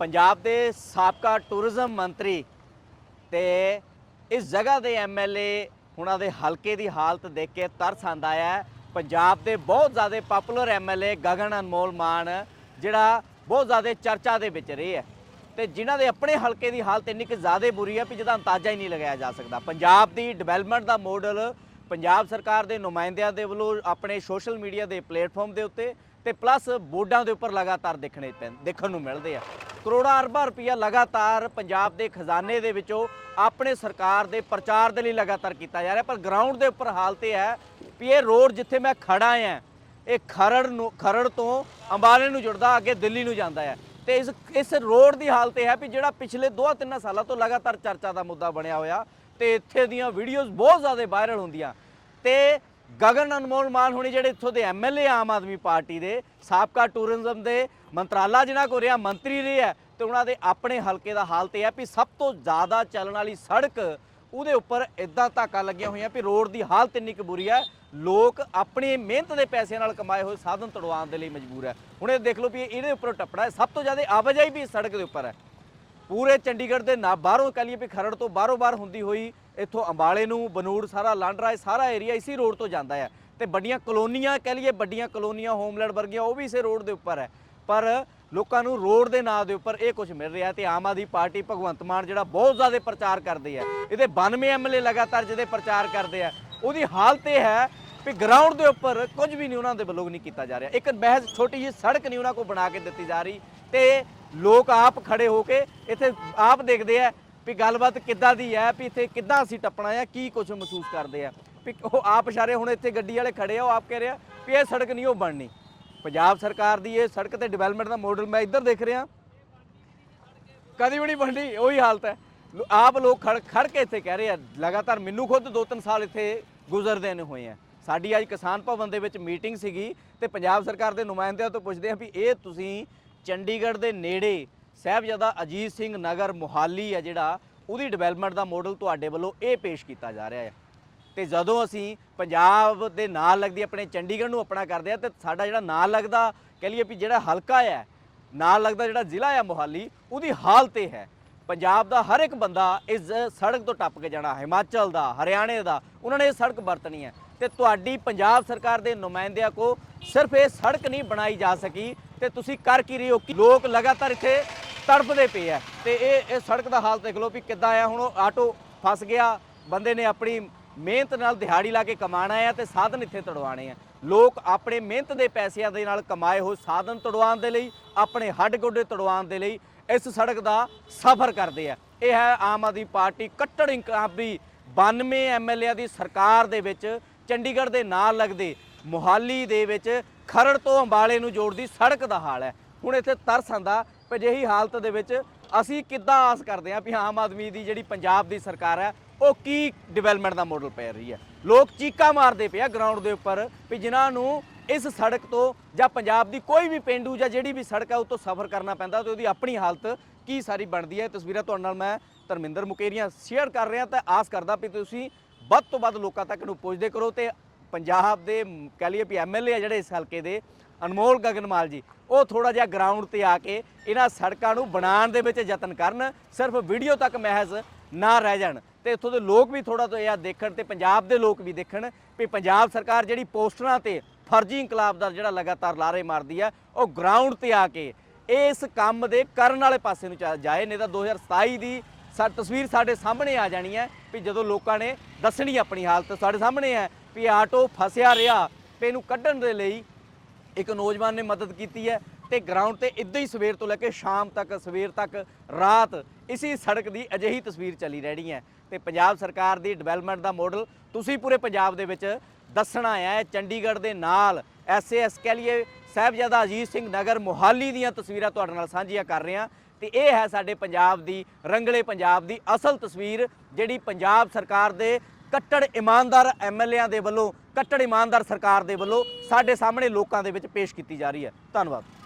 ਪੰਜਾਬ ਦੇ ਸਾਬਕਾ ਟੂਰਿਜ਼ਮ ਮੰਤਰੀ ਤੇ ਇਸ ਜਗ੍ਹਾ ਦੇ ਐਮਐਲਏ ਉਹਨਾਂ ਦੇ ਹਲਕੇ ਦੀ ਹਾਲਤ ਦੇਖ ਕੇ ਤਰਸ ਆਂਦਾ ਹੈ। ਪੰਜਾਬ ਦੇ ਬਹੁਤ ਜ਼ਿਆਦਾ ਪਪੂਲਰ ਐਮਐਲਏ ਗਗਨ ਅਨਮੋਲ ਮਾਨ, ਜਿਹੜਾ ਬਹੁਤ ਜ਼ਿਆਦਾ ਚਰਚਾ ਦੇ ਵਿੱਚ ਰਹੇ ਹੈ। ਤੇ ਜਿਨ੍ਹਾਂ ਦੇ ਆਪਣੇ ਹਲਕੇ ਦੀ ਹਾਲਤ ਇੰਨੀ ਕਿ ਜ਼ਿਆਦਾ ਬੁਰੀ ਹੈ ਕਿ ਜਿਹਦਾ ਅੰਦਾਜ਼ਾ ਹੀ ਨਹੀਂ ਲਗਾਇਆ ਜਾ ਸਕਦਾ। ਪੰਜਾਬ ਦੀ ਡਿਵੈਲਪਮੈਂਟ ਦਾ ਮਾਡਲ ਪੰਜਾਬ ਸਰਕਾਰ ਦੇ ਨੁਮਾਇੰਦਿਆਂ ਦੇ ਵੱਲੋਂ ਆਪਣੇ ਸੋਸ਼ਲ ਮੀਡੀਆ ਦੇ ਪਲੇਟਫਾਰਮ ਦੇ ਉੱਤੇ ਤੇ ਪਲੱਸ ਬੋਰਡਾਂ ਦੇ ਉੱਪਰ ਲਗਾਤਾਰ ਦੇਖਣੇ ਪੈਂ ਦੇਖਣ ਨੂੰ ਮਿਲਦੇ ਆ। ਕਰੋੜਾਂ ਅਰਬਾਂ ਰੁਪਈਆ ਲਗਾਤਾਰ ਪੰਜਾਬ ਦੇ ਖਜ਼ਾਨੇ ਦੇ ਵਿੱਚੋਂ ਆਪਣੇ ਸਰਕਾਰ ਦੇ ਪ੍ਰਚਾਰ ਦੇ ਲਈ ਲਗਾਤਾਰ ਕੀਤਾ ਜਾ ਰਿਹਾ। ਪਰ ਗਰਾਊਂਡ ਦੇ ਉੱਪਰ ਹਾਲਤ ਇਹ ਹੈ ਵੀ ਇਹ ਰੋਡ ਜਿੱਥੇ ਮੈਂ ਖੜਾ ਆ ਇਹ ਖਰੜ ਨੂੰ, ਖਰੜ ਤੋਂ ਅੰਬਾਲੇ ਨੂੰ ਜੁੜਦਾ, ਅੱਗੇ ਦਿੱਲੀ ਨੂੰ ਜਾਂਦਾ ਹੈ। ਤੇ ਇਸ ਇਸ ਰੋਡ ਦੀ ਹਾਲਤ ਇਹ ਹੈ ਵੀ ਜਿਹੜਾ ਪਿਛਲੇ 2-3 ਸਾਲਾਂ ਤੋਂ ਲਗਾਤਾਰ ਚਰਚਾ ਦਾ ਮੁੱਦਾ ਬਣਿਆ ਹੋਇਆ ਤੇ ਇੱਥੇ ਦੀਆਂ ਵੀਡੀਓਜ਼ ਬਹੁਤ ਜ਼ਿਆਦਾ ਵਾਇਰਲ ਹੁੰਦੀਆਂ। ਤੇ ਗਗਨ ਅਨਮੋਲ ਮਾਨ ਹੁਣੀ ਜਿਹੜੇ ਇੱਥੋਂ ਦੇ ਐਮਐਲਏ ਆਮ ਆਦਮੀ ਪਾਰਟੀ ਦੇ, ਸਾਬਕਾ ਟੂਰਿਜ਼ਮ ਦੇ ਮੰਤਰਾਲਾ ਜਿਨ੍ਹਾਂ ਕੋ ਰਿਹਾ, ਮੰਤਰੀ ਰਿਹਾ ਹੈ, ਤੇ ਉਹਨਾਂ ਦੇ ਆਪਣੇ ਹਲਕੇ ਦਾ ਹਾਲਤ ਇਹ ਹੈ ਵੀ ਸਭ ਤੋਂ ਜ਼ਿਆਦਾ ਚੱਲਣ ਵਾਲੀ ਸੜਕ ਉਹਦੇ ਉੱਪਰ ਇਦਾਂ ਧਾਕਾ ਲੱਗੀਆਂ ਹੋਈਆਂ ਵੀ ਰੋਡ ਦੀ ਹਾਲਤ ਇੰਨੀ ਕੁ ਬੁਰੀ ਹੈ, ਲੋਕ ਆਪਣੀ ਮਿਹਨਤ ਦੇ ਪੈਸਿਆਂ ਨਾਲ ਕਮਾਏ ਹੋਏ ਸਾਧਨ ਤੜਵਾਉਣ ਦੇ ਲਈ ਮਜਬੂਰ ਹੈ। ਹੁਣ ਇਹ ਦੇਖ ਲਓ ਵੀ ਇਹਦੇ ਉੱਪਰ ਟੱਪੜਾ ਹੈ, ਸਭ ਤੋਂ ਜ਼ਿਆਦਾ ਆਵਾਜਾਈ ਵੀ ਇਸ ਸੜਕ ਦੇ ਉੱਪਰ ਹੈ। ਪੂਰੇ ਚੰਡੀਗੜ੍ਹ ਦੇ ਨਾ, ਬਾਹਰੋਂ ਕਹ ਲਈਏ ਵੀ ਖਰੜ ਤੋਂ ਬਾਹਰੋਂ ਬਾਹਰ ਹੁੰਦੀ ਹੋਈ ਇੱਥੋਂ ਅੰਬਾਲੇ ਨੂੰ, ਬਨੂੜ, ਸਾਰਾ ਲਾਂਡਰਾ ਸਾਰਾ ਏਰੀਆ ਇਸੇ ਰੋਡ ਤੋਂ ਜਾਂਦਾ ਹੈ। ਤੇ ਵੱਡੀਆਂ ਕਲੋਨੀਆਂ, ਕਹ ਲਈਏ ਵੱਡੀਆਂ ਕਲੋਨੀਆਂ, ਹੋਮਲੈਂਡ ਵਰਗੀਆਂ, ਉਹ ਵੀ ਇਸੇ ਰੋਡ ਦੇ ਉੱਪਰ ਹੈ। ਪਰ ਲੋਕਾਂ ਨੂੰ ਰੋਡ ਦੇ ਨਾਂ ਦੇ ਉੱਪਰ ਇਹ ਕੁਝ ਮਿਲ ਰਿਹਾ ਤੇ ਆਮ ਆਦਮੀ ਪਾਰਟੀ ਭਗਵੰਤ ਮਾਨ ਜਿਹੜਾ ਬਹੁਤ ਜ਼ਿਆਦਾ ਪ੍ਰਚਾਰ ਕਰਦੇ ਆ ਇਹਦੇ 92 ਐਮਐਲਏ ਲਗਾਤਾਰ ਜਿਹਦੇ ਪ੍ਰਚਾਰ ਕਰਦੇ ਆ, ਉਹਦੀ ਹਾਲਤ ਇਹ ਹੈ ਵੀ ਗਰਾਊਂਡ ਦੇ ਉੱਪਰ ਕੁਝ ਵੀ ਨਹੀਂ ਉਹਨਾਂ ਦੇ ਵੱਲੋਂ ਨਹੀਂ ਕੀਤਾ ਜਾ ਰਿਹਾ। ਇੱਕ ਮਹਿਜ਼ ਛੋਟੀ ਜਿਹੀ ਸੜਕ ਨਹੀਂ ਉਹਨਾਂ ਕੋਲ ਬਣਾ ਕੇ ਦਿੱਤੀ ਜਾ ਰਹੀ ਤੇ ਲੋਕ ਆਪ ਖੜੇ ਹੋ ਕੇ ਇੱਥੇ ਆਪ ਦੇਖਦੇ ਆ ਵੀ ਗੱਲਬਾਤ ਕਿੱਦਾਂ ਦੀ ਹੈ, ਵੀ ਇੱਥੇ ਕਿੱਦਾਂ ਅਸੀਂ ਟੱਪਣਾ ਹੈ ਕੀ ਕੁਝ ਮਹਿਸੂਸ ਕਰਦੇ ਆ। ਵੀ ਉਹ ਆਪ ਇਸ਼ਾਰੇ ਹੁਣ ਇੱਥੇ ਗੱਡੀ ਵਾਲੇ ਖੜੇ ਆ, ਉਹ ਆਪ ਕਹਿ ਰਹੇ ਆ ਵੀ ਇਹ ਸੜਕ ਨਹੀਂ, ਉਹ ਬਣਨੀ। ਪੰਜਾਬ ਸਰਕਾਰ ਦੀ ਇਹ ਸੜਕ ਤੇ ਡਿਵੈਲਪਮੈਂਟ ਦਾ ਮਾਡਲ ਮੈਂ ਇੱਧਰ ਦੇਖ ਰਿਹਾ। ਕਦੀ ਵੀ ਨਹੀਂ ਬਣਨੀ ਉਹੀ ਹਾਲਤ ਹੈ। ਆਪ ਲੋਕ ਖੜ ਖੜ ਕੇ ਇੱਥੇ ਕਹਿ ਰਹੇ ਆ, ਲਗਾਤਾਰ ਮੈਨੂੰ ਖੁਦ 2-3 ਸਾਲ ਇੱਥੇ ਗੁਜ਼ਰਦੇ ਨੇ ਹੋਏ ਆ। ਸਾਡੀ ਅੱਜ ਕਿਸਾਨ ਭਵਨ ਦੇ ਵਿੱਚ ਮੀਟਿੰਗ ਸੀਗੀ ਤੇ ਪੰਜਾਬ ਸਰਕਾਰ ਦੇ ਨੁਮਾਇੰਦਿਆਂ ਤੋਂ ਪੁੱਛਦੇ ਆ ਵੀ ਇਹ ਤੁਸੀਂ ਚੰਡੀਗੜ੍ਹ ਦੇ ਨੇੜੇ ਸਾਹਿਬਜ਼ਾਦਾ ਅਜੀਤ ਸਿੰਘ ਨਗਰ ਮੁਹਾਲੀ ਹੈ ਜਿਹੜਾ, ਉਹਦੀ ਡਿਵੈਲਪਮੈਂਟ ਦਾ ਮਾਡਲ ਤੁਹਾਡੇ ਵੱਲੋਂ ਇਹ ਪੇਸ਼ ਕੀਤਾ ਜਾ ਰਿਹਾ ਹੈ। ਤੇ ਜਦੋਂ ਅਸੀਂ ਪੰਜਾਬ ਦੇ ਨਾਲ ਲੱਗਦੀ, ਆਪਣੇ ਚੰਡੀਗੜ੍ਹ ਨੂੰ ਆਪਣਾ ਕਰਦੇ ਆ, ਤੇ ਸਾਡਾ ਜਿਹੜਾ ਨਾਲ ਲੱਗਦਾ, ਕਹ ਲਈਏ ਵੀ ਜਿਹੜਾ ਹਲਕਾ ਹੈ ਨਾਲ ਲੱਗਦਾ ਜਿਹੜਾ ਜ਼ਿਲ੍ਹਾ ਹੈ ਮੋਹਾਲੀ, ਉਹਦੀ ਹਾਲਤ ਇਹ ਹੈ। ਪੰਜਾਬ ਦਾ ਹਰ ਇੱਕ ਬੰਦਾ ਇਸ ਸੜਕ ਤੋਂ ਟੱਪ ਕੇ ਜਾਣਾ, ਹਿਮਾਚਲ ਦਾ, ਹਰਿਆਣੇ ਦਾ, ਉਹਨਾਂ ਨੇ ਇਹ ਸੜਕ ਵਰਤਣੀ ਹੈ। ਤੇ ਤੁਹਾਡੀ ਪੰਜਾਬ ਸਰਕਾਰ ਦੇ ਨੁਮਾਇੰਦਿਆਂ ਕੋ ਸਿਰਫ ਇਹ ਸੜਕ ਨਹੀਂ ਬਣਾਈ ਜਾ ਸਕੀ, ਤੇ ਤੁਸੀਂ ਕਰ ਕੀ ਰਹੇ ਹੋ? ਲੋਕ ਲਗਾਤਾਰ ਇੱਥੇ ਤੜਪਦੇ ਪਏ ਆ। ਤੇ ਇਹ ਇਹ ਸੜਕ ਦਾ ਹਾਲ ਦੇਖ ਲਓ ਵੀ ਕਿੱਦਾਂ ਆ। ਹੁਣ ਉਹ ਆਟੋ ਫਸ ਗਿਆ, ਬੰਦੇ ਨੇ ਆਪਣੀ ਮਿਹਨਤ ਨਾਲ ਦਿਹਾੜੀ ਲਾ ਕੇ ਕਮਾਣਾ ਆ ਤੇ ਸਾਧਨ ਇੱਥੇ ਤੜਵਾਣੇ ਆ ਲੋਕ ਆਪਣੇ ਮਿਹਨਤ ਦੇ ਪੈਸਿਆਂ ਦੇ ਨਾਲ ਕਮਾਏ ਹੋਏ ਸਾਧਨ ਤੜਵਾਉਣ ਦੇ ਲਈ, ਆਪਣੇ ਹੱਡ ਗੋਡੇ ਤੜਵਾਉਣ ਦੇ ਲਈ ਇਸ ਸੜਕ ਦਾ ਸਫ਼ਰ ਕਰਦੇ ਆ। ਇਹ ਹੈ ਆਮ ਆਦਮੀ ਪਾਰਟੀ ਕੱਟੜ ਇਨਕਲਾਬੀ 92 ਐਮਐਲਏ ਦੀ ਸਰਕਾਰ ਦੇ ਵਿੱਚ ਚੰਡੀਗੜ੍ਹ ਦੇ ਨਾਲ ਲੱਗਦੇ ਮੁਹਾਲੀ ਦੇ ਵਿੱਚ ਖਰੜ ਤੋਂ ਅੰਬਾਲੇ ਨੂੰ ਜੋੜਦੀ ਸੜਕ ਦਾ ਹਾਲ ਹੈ। ਹੁਣ ਇੱਥੇ ਤਰਸ ਆਂਦਾ ਅਜਿਹੀ ਹਾਲਤ ਦੇ ਵਿੱਚ ਅਸੀਂ ਕਿੱਦਾਂ ਆਸ ਕਰਦੇ ਹਾਂ ਵੀ ਆਮ ਆਦਮੀ ਦੀ ਜਿਹੜੀ ਪੰਜਾਬ ਦੀ ਸਰਕਾਰ ਹੈ ਉਹ ਕੀ ਡਿਵੈਲਪਮੈਂਟ ਦਾ ਮਾਡਲ ਪੈ ਰਹੀ ਹੈ? ਲੋਕ ਚੀਕਾਂ ਮਾਰਦੇ ਪਿਆ ਗਰਾਊਂਡ ਦੇ ਉੱਪਰ ਵੀ ਜਿਨ੍ਹਾਂ ਨੂੰ ਇਸ ਸੜਕ ਤੋਂ ਜਾਂ ਪੰਜਾਬ ਦੀ ਕੋਈ ਵੀ ਪਿੰਡੂ ਜਾਂ ਜਿਹੜੀ ਵੀ ਸੜਕ ਹੈ ਉਹ ਤੋਂ ਸਫ਼ਰ ਕਰਨਾ ਪੈਂਦਾ ਤੇ ਉਹਦੀ ਆਪਣੀ ਹਾਲਤ ਕੀ ਸਾਰੀ ਬਣਦੀ ਹੈ। ਤਸਵੀਰਾਂ ਤੁਹਾਡੇ ਨਾਲ ਮੈਂ ਧਰਮਿੰਦਰ ਮੁਕੇਰੀਆਂ ਸ਼ੇਅਰ ਕਰ ਰਿਹਾ ਤਾਂ ਆਸ ਕਰਦਾ ਵੀ ਤੁਸੀਂ ਵੱਧ ਤੋਂ ਵੱਧ ਲੋਕਾਂ ਤੱਕ ਨੂੰ ਪਹੁੰਚਦੇ ਕਰੋ ਤੇ ਪੰਜਾਬ ਦੇ ਮ, ਕਹਿ ਲਈਏ ਵੀ ਐਮਐਲਏ ਆ ਜਿਹੜੇ ਇਸ ਹਲਕੇ ਦੇ ਅਨਮੋਲ ਗਗਨਮਾਲ ਜੀ, ਉਹ ਥੋੜਾ ਜਿਹਾ ਗਰਾਊਂਡ ਤੇ ਆ ਕੇ ਇਹਨਾਂ ਸੜਕਾਂ ਨੂੰ ਬਣਾਉਣ ਦੇ ਵਿੱਚ ਯਤਨ ਕਰਨ, ਸਿਰਫ ਵੀਡੀਓ ਤੱਕ ਮਹਿਜ਼ ਨਾ ਰਹਿ ਜਾਣ। ਤੇ ਇੱਥੋਂ ਦੇ ਲੋਕ ਵੀ ਥੋੜਾ ਜਿਹਾ ਦੇਖਣ ਤੇ ਪੰਜਾਬ ਦੇ ਲੋਕ ਵੀ ਦੇਖਣ ਵੀ ਪੰਜਾਬ ਸਰਕਾਰ ਜਿਹੜੀ ਪੋਸਟਰਾਂ ਤੇ ਫਰਜ਼ੀ ਇਨਕਲਾਬ ਦਾ ਜਿਹੜਾ ਲਗਾਤਾਰ ਲਾਰੇ ਮਾਰਦੀ ਆ, ਉਹ ਗਰਾਊਂਡ ਤੇ ਆ ਕੇ ਇਸ ਕੰਮ ਦੇ ਕਰਨ ਵਾਲੇ ਪਾਸੇ ਨੂੰ ਚਾ- ਜਾਏ, ਨਹੀਂ ਤਾਂ 2027 ਦੀ ਸਾ, ਤਸਵੀਰ ਸਾਡੇ ਸਾਹਮਣੇ ਆ ਜਾਣੀ ਹੈ ਵੀ ਜਦੋਂ ਲੋਕਾਂ ਨੇ ਦੱਸਣੀ ਆਪਣੀ ਹਾਲਤ ਸਾਡੇ ਸਾਹਮਣੇ ਹੈ ਵੀ ਆਟੋ ਫਸਿਆ ਰਿਹਾ ਤੇ ਇਹਨੂੰ ਕੱਢਣ ਦੇ ਲਈ ਇੱਕ ਨੌਜਵਾਨ ਨੇ ਮਦਦ ਕੀਤੀ ਹੈ ਤੇ ਗਰਾਊਂਡ ਤੇ ਇਦਾਂ ਹੀ ਸਵੇਰ ਤੋਂ ਲੈ ਕੇ ਸ਼ਾਮ ਤੱਕ, ਸਵੇਰ ਤੱਕ, ਰਾਤ ਇਸੇ ਸੜਕ ਦੀ ਅਜਿਹੀ ਤਸਵੀਰ ਚੱਲੀ ਰਹਿਣੀ ਹੈ। ਤੇ ਪੰਜਾਬ ਸਰਕਾਰ ਦੀ ਡਿਵੈਲਪਮੈਂਟ ਦਾ ਮਾਡਲ ਤੁਸੀਂ ਪੂਰੇ ਪੰਜਾਬ ਦੇ ਵਿੱਚ ਦੱਸਣਾ ਹੈ ਚੰਡੀਗੜ੍ਹ ਦੇ ਨਾਲ ਐਸਏਐਸ ਕਹਿ ਲਈਏ ਸਾਹਿਬਜ਼ਾਦਾ ਅਜੀਤ ਸਿੰਘ ਨਗਰ ਮੁਹਾਲੀ ਦੀਆਂ ਤਸਵੀਰਾਂ ਤੁਹਾਡੇ ਨਾਲ ਸਾਂਝੀਆਂ ਕਰ ਰਹੇ ਹਾਂ। ਤੇ ਇਹ ਹੈ ਸਾਡੇ ਪੰਜਾਬ ਦੀ, ਰੰਗਲੇ ਪੰਜਾਬ ਦੀ ਅਸਲ ਤਸਵੀਰ ਜਿਹੜੀ ਪੰਜਾਬ ਸਰਕਾਰ ਦੇ ਕੱਟੜ ਇਮਾਨਦਾਰ ਐਮਐਲਏਆਂ ਦੇ ਵੱਲੋਂ, ਕੱਟੜ ਇਮਾਨਦਾਰ ਸਰਕਾਰ ਦੇ ਵੱਲੋਂ ਸਾਡੇ ਸਾਹਮਣੇ ਲੋਕਾਂ ਦੇ ਵਿੱਚ ਪੇਸ਼ ਕੀਤੀ ਜਾ ਰਹੀ ਹੈ। ਧੰਨਵਾਦ।